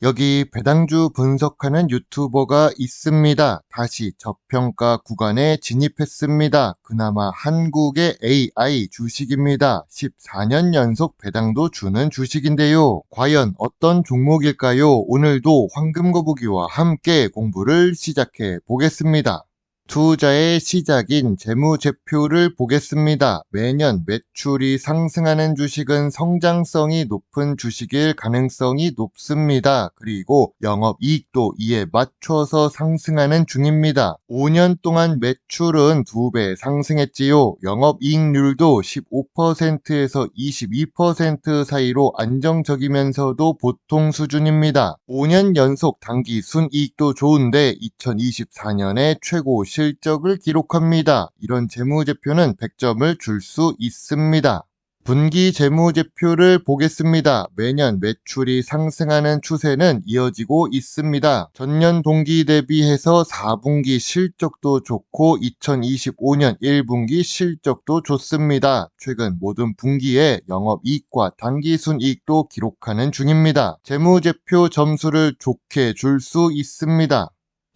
여기 배당주 분석하는 유튜버가 있습니다. 다시 저평가 구간에 진입했습니다. 그나마 한국의 AI 주식입니다. 14년 연속 배당도 주는 주식인데요. 과연 어떤 종목일까요? 오늘도 황금거북이와 함께 공부를 시작해 보겠습니다. 투자의 시작인 재무제표를 보겠습니다. 매년 매출이 상승하는 주식은 성장성이 높은 주식일 가능성이 높습니다. 그리고 영업이익도 이에 맞춰서 상승하는 중입니다. 5년 동안 매출은 2배 상승했지요. 영업이익률도 15%에서 22% 사이로 안정적이면서도 보통 수준입니다. 5년 연속 당기 순이익도 좋은데 2024년에 최고 실적을 기록합니다. 이런 재무제표는 100점을 줄 수 있습니다. 분기 재무제표를 보겠습니다. 매년 매출이 상승하는 추세는 이어지고 있습니다. 전년 동기 대비해서 4분기 실적도 좋고 2025년 1분기 실적도 좋습니다. 최근 모든 분기에 영업이익과 당기순이익도 기록하는 중입니다. 재무제표 점수를 좋게 줄 수 있습니다.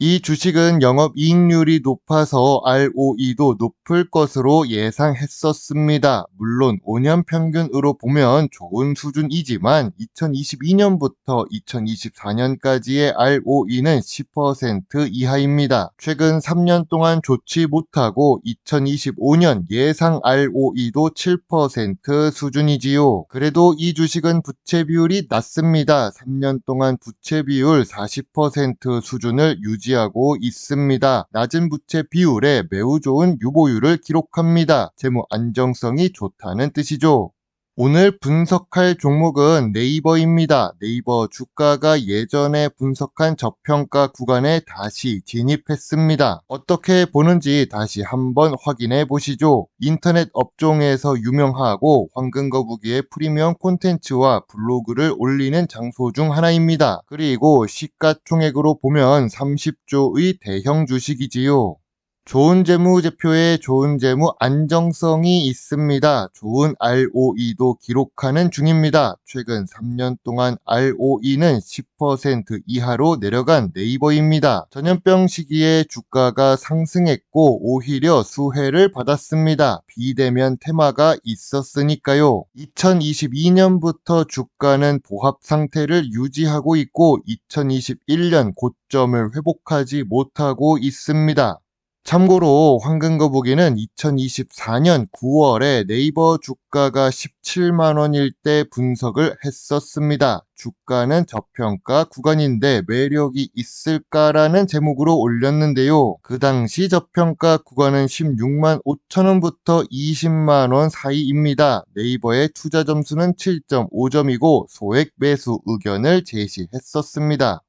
이 주식은 영업이익률이 높아서 ROE도 높을 것으로 예상했었습니다. 물론 5년 평균으로 보면 좋은 수준이지만 2022년부터 2024년까지의 ROE는 10% 이하입니다. 최근 3년 동안 좋지 못하고 2025년 예상 ROE도 7% 수준이지요. 그래도 이 주식은 부채 비율이 낮습니다. 3년 동안 부채 비율 40% 수준을 유지 유지하고 있습니다. 낮은 부채 비율에 매우 좋은 유보율을 기록합니다. 재무 안정성이 좋다는 뜻이죠. 오늘 분석할 종목은 네이버입니다. 네이버 주가가 예전에 분석한 저평가 구간에 다시 진입했습니다. 어떻게 보는지 다시 한번 확인해 보시죠. 인터넷 업종에서 유명하고 황금거북이의 프리미엄 콘텐츠와 블로그를 올리는 장소 중 하나입니다. 그리고 시가총액으로 보면 30조의 대형 주식이지요. 좋은 재무제표에 좋은 재무 안정성이 있습니다. 좋은 ROE도 기록하는 중입니다. 최근 3년 동안 ROE는 10% 이하로 내려간 네이버입니다. 전염병 시기에 주가가 상승했고 오히려 수혜를 받았습니다. 비대면 테마가 있었으니까요. 2022년부터 주가는 보합 상태를 유지하고 있고 2021년 고점을 회복하지 못하고 있습니다. 참고로 황금거북이는 2024년 9월에 네이버 주가가 17만원일 때 분석을 했었습니다. 주가는 저평가 구간인데 매력이 있을까라는 제목으로 올렸는데요. 그 당시 저평가 구간은 16만 5천원부터 20만원 사이입니다. 네이버의 투자 점수는 7.5점이고 소액 매수 의견을 제시했었습니다.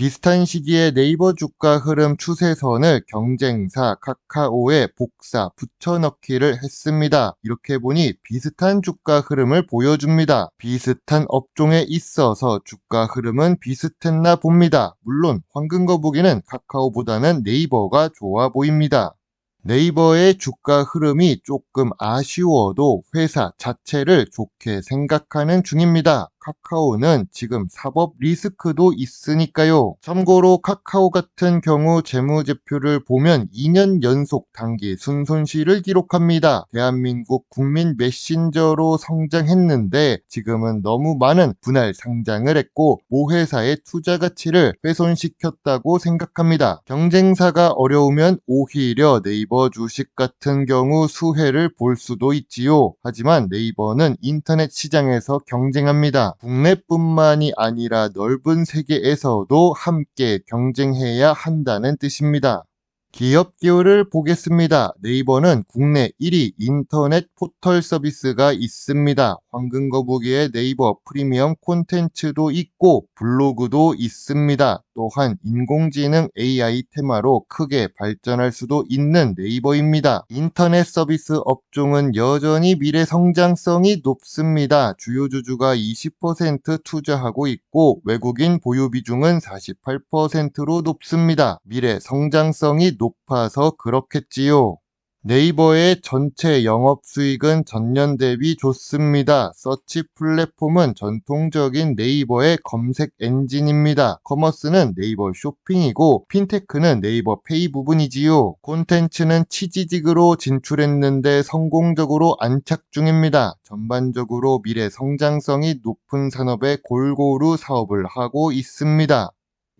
비슷한 시기에 네이버 주가 흐름 추세선을 경쟁사 카카오에 복사 붙여넣기를 했습니다. 이렇게 보니 비슷한 주가 흐름을 보여줍니다. 비슷한 업종에 있어서 주가 흐름은 비슷했나 봅니다. 물론 황금거북이는 카카오보다는 네이버가 좋아 보입니다. 네이버의 주가 흐름이 조금 아쉬워도 회사 자체를 좋게 생각하는 중입니다. 카카오는 지금 사법 리스크도 있으니까요. 참고로 카카오 같은 경우 재무제표를 보면 2년 연속 단기 순손실을 기록합니다. 대한민국 국민 메신저로 성장했는데 지금은 너무 많은 분할 상장을 했고 모회사의 투자 가치를 훼손시켰다고 생각합니다. 경쟁사가 어려우면 오히려 네이버 주식 같은 경우 수혜를 볼 수도 있지요. 하지만 네이버는 인터넷 시장에서 경쟁합니다. 국내뿐만이 아니라 넓은 세계에서도 함께 경쟁해야 한다는 뜻입니다. 기업 기호를 보겠습니다. 네이버는 국내 1위 인터넷 포털 서비스가 있습니다. 황금거북이의 네이버 프리미엄 콘텐츠도 있고 블로그도 있습니다. 또한 인공지능 AI 테마로 크게 발전할 수도 있는 네이버입니다. 인터넷 서비스 업종은 여전히 미래 성장성이 높습니다. 주요 주주가 20% 투자하고 있고 외국인 보유 비중은 48%로 높습니다. 미래 성장성이 높아서 그렇겠지요. 네이버의 전체 영업 수익은 전년 대비 좋습니다. 서치 플랫폼은 전통적인 네이버의 검색 엔진입니다. 커머스는 네이버 쇼핑이고 핀테크는 네이버 페이 부분이지요. 콘텐츠는 치지직으로 진출했는데 성공적으로 안착 중입니다. 전반적으로 미래 성장성이 높은 산업에 골고루 사업을 하고 있습니다.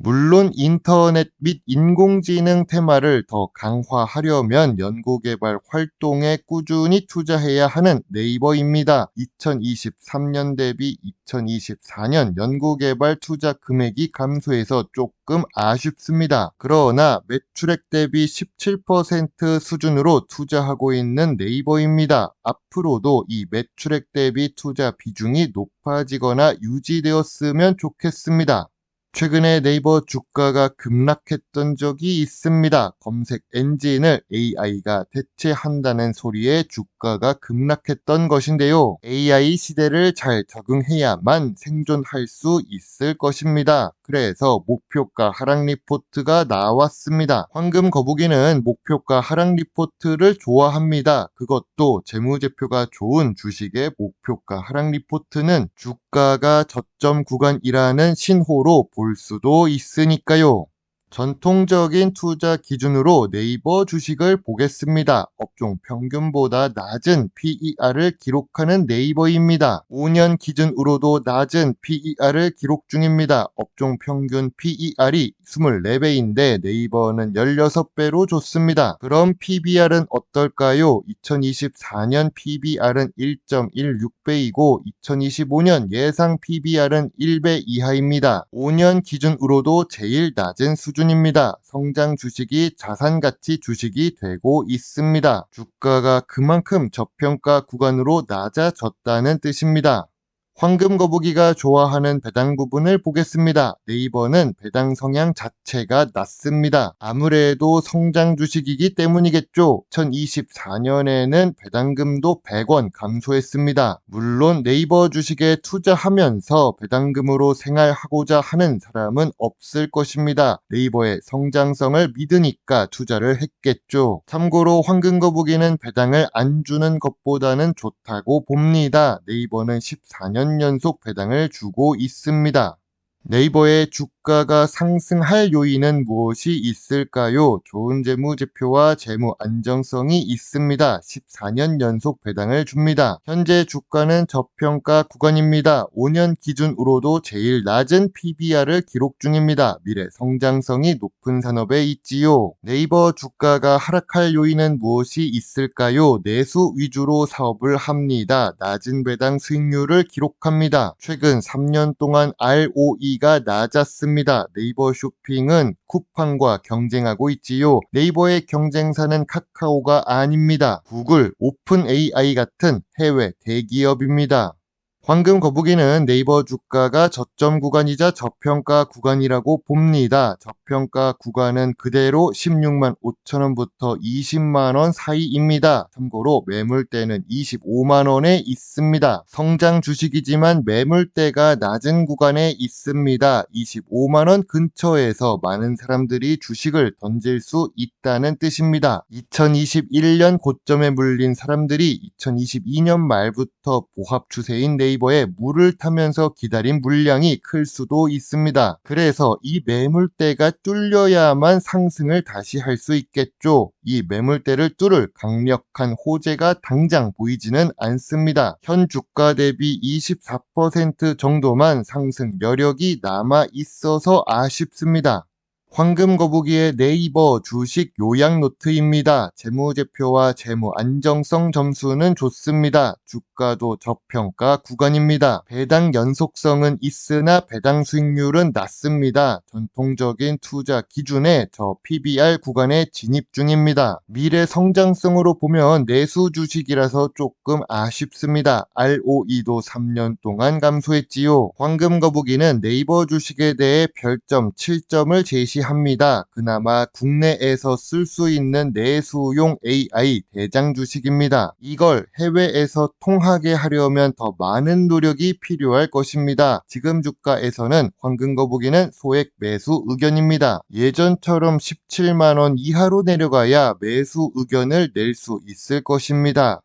물론 인터넷 및 인공지능 테마를 더 강화하려면 연구개발 활동에 꾸준히 투자해야 하는 네이버입니다. 2023년 대비 2024년 연구개발 투자 금액이 감소해서 조금 아쉽습니다. 그러나 매출액 대비 17% 수준으로 투자하고 있는 네이버입니다. 앞으로도 이 매출액 대비 투자 비중이 높아지거나 유지되었으면 좋겠습니다. 최근에 네이버 주가가 급락했던 적이 있습니다. 검색 엔진을 AI가 대체한다는 소리에 주가가 급락했던 것인데요. AI 시대를 잘 적응해야만 생존할 수 있을 것입니다. 그래서 목표가 하락 리포트가 나왔습니다. 황금 거북이는 목표가 하락 리포트를 좋아합니다. 그것도 재무제표가 좋은 주식의 목표가 하락 리포트는 주가가 저점 구간이라는 신호로 볼 수도 있으니까요. 전통적인 투자 기준으로 네이버 주식을 보겠습니다. 업종 평균보다 낮은 PER을 기록하는 네이버입니다. 5년 기준으로도 낮은 PER을 기록 중입니다. 업종 평균 PER이 24배인데 네이버는 16배로 좋습니다. 그럼 PBR은 어떨까요? 2024년 PBR은 1.16배이고 2025년 예상 PBR은 1배 이하입니다. 5년 기준으로도 제일 낮은 수준 수준입니다. 성장 주식이 자산 가치 주식이 되고 있습니다. 주가가 그만큼 저평가 구간으로 낮아졌다는 뜻입니다. 황금 거북이가 좋아하는 배당 부분을 보겠습니다. 네이버는 배당 성향 자체가 낮습니다. 아무래도 성장 주식이기 때문이겠죠. 2024년에는 배당금도 100원 감소했습니다. 물론 네이버 주식에 투자하면서 배당금으로 생활하고자 하는 사람은 없을 것입니다. 네이버의 성장성을 믿으니까 투자를 했겠죠. 참고로 황금 거북이는 배당을 안 주는 것보다는 좋다고 봅니다. 네이버는 14년 4년 연속 배당을 주고 있습니다. 네이버의 주 가가 상승할 요인은 무엇이 있을까요? 좋은 재무제표와 재무 안정성이 있습니다. 14년 연속 배당을 줍니다. 현재 주가는 저평가 구간입니다. 5년 기준으로도 제일 낮은 PBR을 기록 중입니다. 미래 성장성이 높은 산업에 있지요. 네이버 주가가 하락할 요인은 무엇이 있을까요? 내수 위주로 사업을 합니다. 낮은 배당 수익률을 기록합니다. 최근 3년 동안 ROE 인기가 낮았습니다. 네이버 쇼핑은 쿠팡과 경쟁하고 있지요. 네이버의 경쟁사는 카카오가 아닙니다. 구글, 오픈 AI 같은 해외 대기업입니다. 황금 거북이는 네이버 주가가 저점 구간이자 저평가 구간이라고 봅니다. 저평가 구간은 그대로 16만 5천원부터 20만원 사이입니다. 참고로 매물대는 25만원에 있습니다. 성장 주식이지만 매물대가 낮은 구간에 있습니다. 25만원 근처에서 많은 사람들이 주식을 던질 수 있다는 뜻입니다. 2021년 고점에 물린 사람들이 2022년 말부터 보합 추세인 네이버 네이버에 물을 타면서 기다린 물량이 클 수도 있습니다. 그래서 이 매물대가 뚫려야만 상승을 다시 할 수 있겠죠. 이 매물대를 뚫을 강력한 호재가 당장 보이지는 않습니다. 현 주가 대비 24% 정도만 상승 여력이 남아 있어서 아쉽습니다. 황금 거북이의 네이버 주식 요약 노트입니다. 재무제표와 재무 안정성 점수는 좋습니다. 주가도 저평가 구간입니다. 배당 연속성은 있으나 배당 수익률은 낮습니다. 전통적인 투자 기준에 저 PBR 구간에 진입 중입니다. 미래 성장성으로 보면 내수 주식이라서 조금 아쉽습니다. ROE도 3년 동안 감소했지요. 황금 거북이는 네이버 주식에 대해 별점 7점을 제시 유치합니다. 그나마 국내에서 쓸 수 있는 내수용 AI 대장 주식입니다. 이걸 해외에서 통하게 하려면 더 많은 노력이 필요할 것입니다. 지금 주가에서는 황금 거북이는 소액 매수 의견입니다. 예전처럼 17만원 이하로 내려가야 매수 의견을 낼 수 있을 것입니다.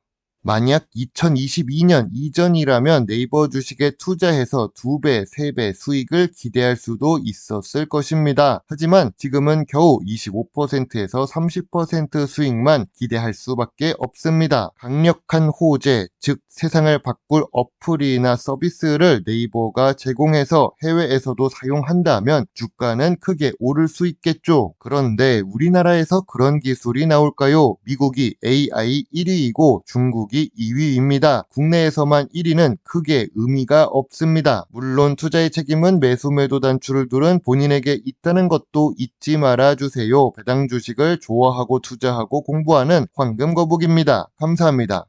만약 2022년 이전이라면 네이버 주식에 투자해서 2배, 3배 수익을 기대할 수도 있었을 것입니다. 하지만 지금은 겨우 25%에서 30% 수익만 기대할 수밖에 없습니다. 강력한 호재, 즉 세상을 바꿀 어플이나 서비스를 네이버가 제공해서 해외에서도 사용한다면 주가는 크게 오를 수 있겠죠. 그런데 우리나라에서 그런 기술이 나올까요? 미국이 AI 1위이고 중국 이 2위입니다. 국내에서만 1위는 크게 의미가 없습니다. 물론 투자의 책임은 매수 매도 단추를 두른 본인에게 있다는 것도 잊지 말아주세요. 배당 주식을 좋아하고 투자하고 공부하는 황금 거북입니다. 감사합니다.